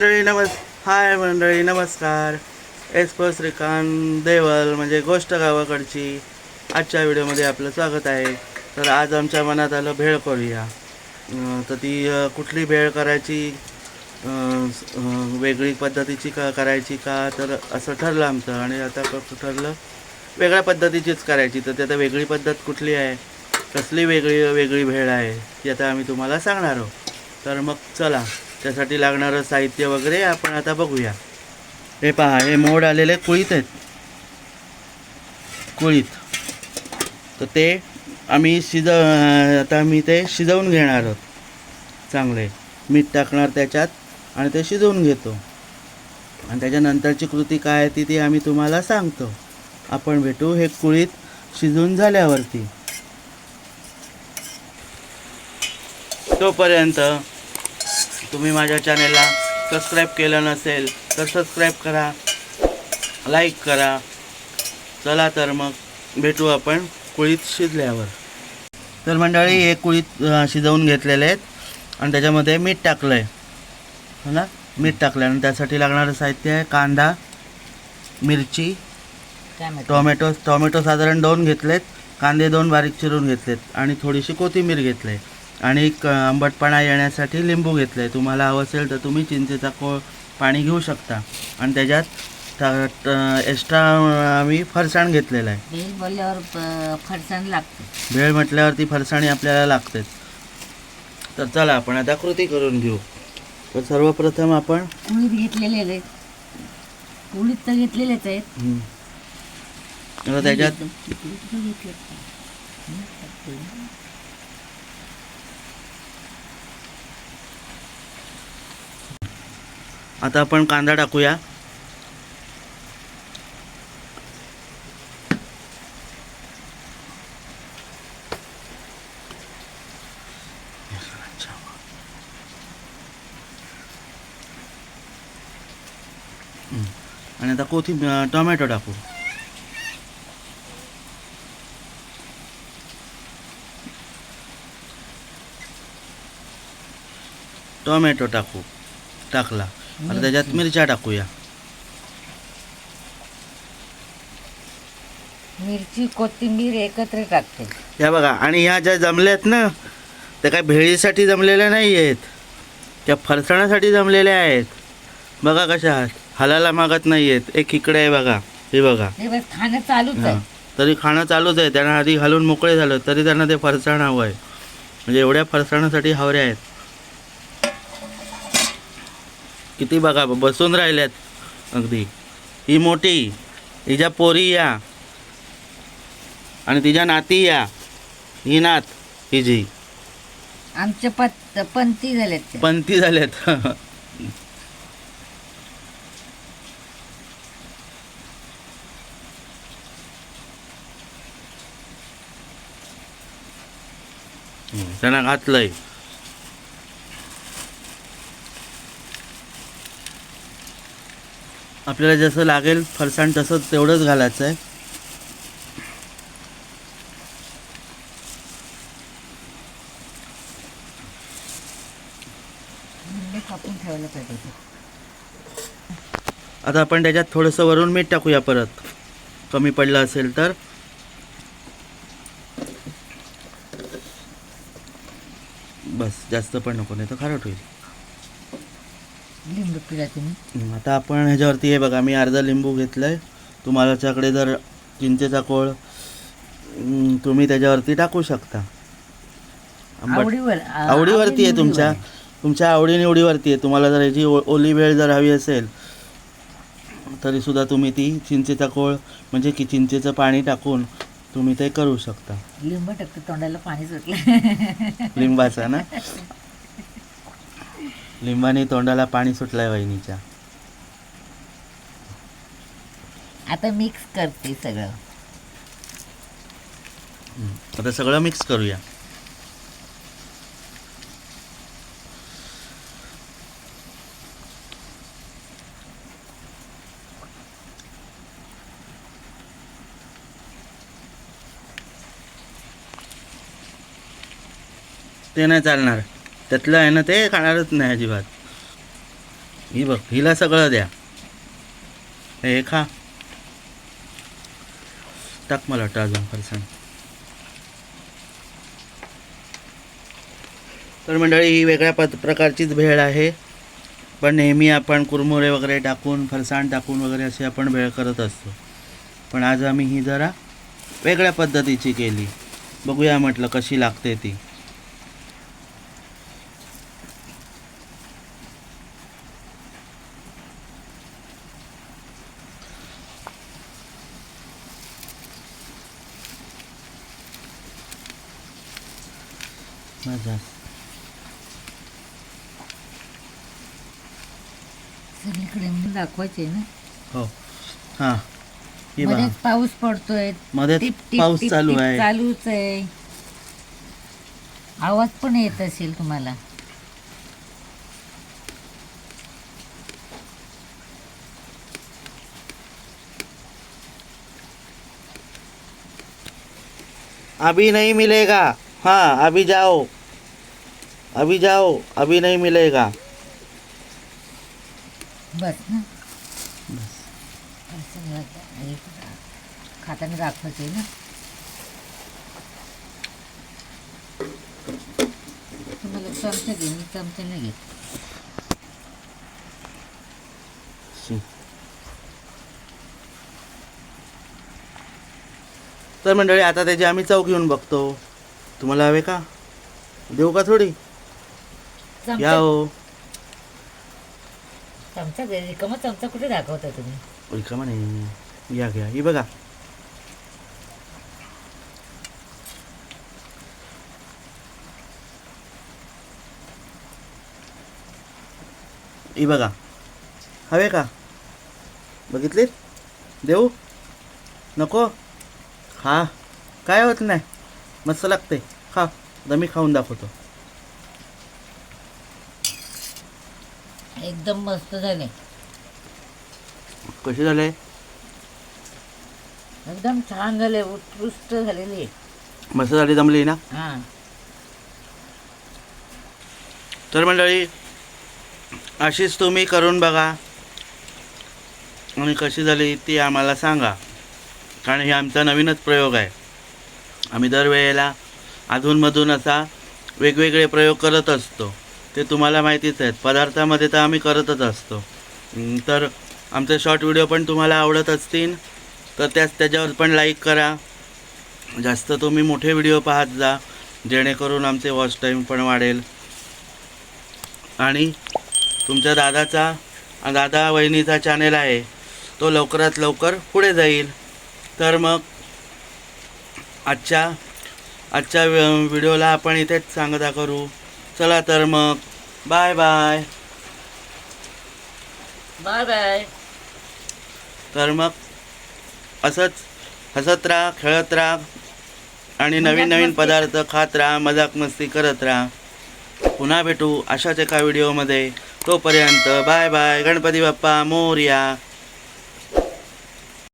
मंडळी नमस् हाय मंडळी नमस्कार. एस्पर श्रीकांत देवल म्हणजे गोष्ट गावाकडची. आजच्या व्हिडिओमध्ये आपलं स्वागत आहे. तर आज आमच्या मनात आलं भेळ करूया. तर ती कुठली भेळ करायची? वेगळी पद्धतीची का करायची का? तर असं ठरलं आमचं. आणि आता ठरलं वेगळ्या पद्धतीचीच करायची. तर ती आता वेगळी पद्धत कुठली आहे? कसली वेगळी वेगळी भेळ आहे? ती आता आम्ही तुम्हाला सांगणार आहोत. तर मग चला. त्यासाठी लागणारं साहित्य वगैरे आपण आता बघूया. हे पहा हे मोड आलेले कुळीत आहेत. कुळीत. तर ते आम्ही शिज आता आम्ही ते शिजवून घेणार आहोत. चांगले. मीठ टाकणार त्याच्यात आणि ते शिजवून घेतो. आणि त्याच्यानंतरची कृती काय आहे ती ती आम्ही तुम्हाला सांगतो. आपण भेटू हे कुळीत शिजून झाल्यावरती. तोपर्यंत तुम्ही माझ्या चॅनेलला सबस्क्राईब केलं नसेल तर सबस्क्राईब करा लाईक करा. चला तर मग भेटू आपण कुळीत शिजल्यावर. तर मंडळी हे कुळीत शिजवून घेतलेले आहेत आणि त्याच्यामध्ये मीठ टाकलं आहे हो ना? मीठ टाकलं आणि त्यासाठी लागणारं साहित्य आहे कांदा मिरची टोमॅटो. टोमॅटो साधारण दोन घेतलेत कांदे दोन बारीक चिरून घेतलेत आणि थोडीशी कोथिंबीर घेतली आणि एक आंबटपणा येण्यासाठी लिंबू घेतलं आहे तुम्हाला हवं असेल तर तुम्ही चिंचेचा को पाणी घेऊ शकता. आणि त्याच्यात एक्स्ट्रा आम्ही फरसाण घेतलेलं आहे. बेल बोलल्यावर प- फरसाण लागते. भेळ म्हटल्यावरती फरसाणी आपल्याला लागतेच. तर चला आपण आता कृती करून घेऊ. तर सर्वप्रथम आपण कुळीत घेतलेले आहेत. कुळीत तर घेतलेलेच आहेत. हं, आता त्याच्यात घेतलेत का? हं, टाकते. आता आपण कांदा टाकूया. आणि आता कोथी टोमॅटो टाकू. टोमॅटो टाकू. टाकला. आता त्याच्यात मिरच्या टाकूया. मिरची कोथिंबीर एकत्र टाकते. या बघा आणि ह्या ज्या जमल्यात ना त्या काय भेळीसाठी जमलेल्या नाही आहेत त्या फरसाणासाठी जमलेल्या आहेत. बघा कशा आहात. हालायला मागत नाही आहेत एक इकडे आहे बघा. हे बघा. हे खाणं चालूच. आहे. तरी खाणं चालूच आहे. त्यांना आधी घालून मोकळे झालं तरी त्यांना ते फरसाण हवं आहे. म्हणजे एवढ्या फरसाणासाठी हवऱ्या आहेत. किती बघा बसून राहिल्यात. अगदी. ही मोठी हिच्या पोरी या आणि तिच्या नाती या ही नात हिची आमच्या पत पंथी झाल्यात त्या. पंथी झाल्यात हम्म, त्यांना घातलंय. आपल्याला जसं लागेल फरसाण तसं तेवढंच घालायचं आहे. आता आपण त्याच्यात थोडंसं वरून मीठ टाकूया परत. कमी पडलं असेल तर. बस जास्त पण नको नाही तर खारट होईल. लिंबू पिळा तुम्ही आता आपण ह्याच्यावरती हे बघा मी अर्धा लिंबू घेतलं आहे तुम्हालाच्याकडे जर चिंचेचा कोळ तुम्ही त्याच्यावरती टाकू शकता. आंबट आवडीवर आ- आवडीवरती आहे तुमच्या. तुमच्या आवडीनिवडीवरती आहे. तुम्हाला जर याची ओ- ओली वेळ जर हवी असेल तरी सुद्धा तुम्ही ती चिंचेचा कोळ म्हणजे की चिंचेचं पाणी टाकून तुम्ही ते करू शकता. लिंबू टाकते तोंडाला पाणी सुटलं लिंबाचा ना? लिंबाने तोंडाला पाणी सुटलंय वहिनीच्या. आता मिक्स करते सगळं. आता सगळं मिक्स करूया. ते नाही चालणार. त्यातलं आहे ना ते खाणारच नाही अजिबात. ही बघ हिला सगळं द्या. हे खा. टाक मला वाटतं अजून फरसाण. तर मंडळी ही वेगळ्या प प्रकारचीच भेळ आहे. पण नेहमी आपण कुरमुरे वगैरे टाकून फरसाण टाकून वगैरे असे आपण भेळ करत असतो. पण आज आम्ही ही जरा वेगळ्या पद्धतीची केली. बघूया म्हटलं कशी लागते ती. मजा सगळीकडे म्हणून दाखवायचे ना? हो. हां. ही बघा. मध्येच पाऊस पडतोय. मध्येच टिप टिप पाऊस टिप चालू टिप आहे. चालूच आहे. आवाज पण येत असेल तुम्हाला. अभी नहीं मिलेगा. हाँ अभी जाओ। अभी जाओ अभी नहीं मिलेगा। बस ना। असं झालं. खाताना दाखवायचे ना। तुम्हाला चमचा घे मी चमचा नाही घेत तर मंडळी आता त्याची आम्ही चौक घेऊन बघतो. तुम्हाला हवे का? देऊ का थोडी? या हो. चमचा रिकामा चमचा कुठे दाखवता तुम्ही? रिकामा नाही. या घ्या ही बघा. ही बघा. हवे का? बघितले देऊ? नको? खा काय होत नाही? मस्त लागते खा आता मी खाऊन दाखवतो. एकदम मस्त झाले कसे झाले एकदम छान झाले उत्कृष्ट झालेले मस्त झाली जमली ना? हां. तर मंडळी अशीच तुम्ही करून बघा. आणि कशी झाली ती आम्हाला सांगा. कारण हे आमचा नवीनच प्रयोग आहे. आम्ही दरवेळेला अधूनमधून असा वेगवेगळे प्रयोग करत असतो. ते तुम्हाला माहितीच आहेत. पदार्थामध्ये तर आम्ही करतच असतो. तर आमचे शॉर्ट व्हिडिओ पण तुम्हाला आवडत असतील तर त्याच त्याच्यावर पण लाईक करा. जास्त तुम्ही मोठे व्हिडिओ पाहत जा जेणेकरून आमचे वॉच टाईम पण वाढेल. आणि तुमच्या दादाचा दादा वहिनीचा चॅनेल आहे. तो लवकरात लवकर पुढे जाईल. तर मग आजच्या आजच्या व्हि- व्हिडिओला आपण इथेच सांगता करू. चला तर मग बाय बाय. Bye bye. तर मग असंच हसत राहा खेळत राहा आणि नवीन नवीन. पदार्थ खात राहा मजाक मस्ती करत राहा. पुन्हा भेटू अशाच एका व्हिडिओमध्ये. तोपर्यंत बाय बाय. गणपती बाप्पा मोरया.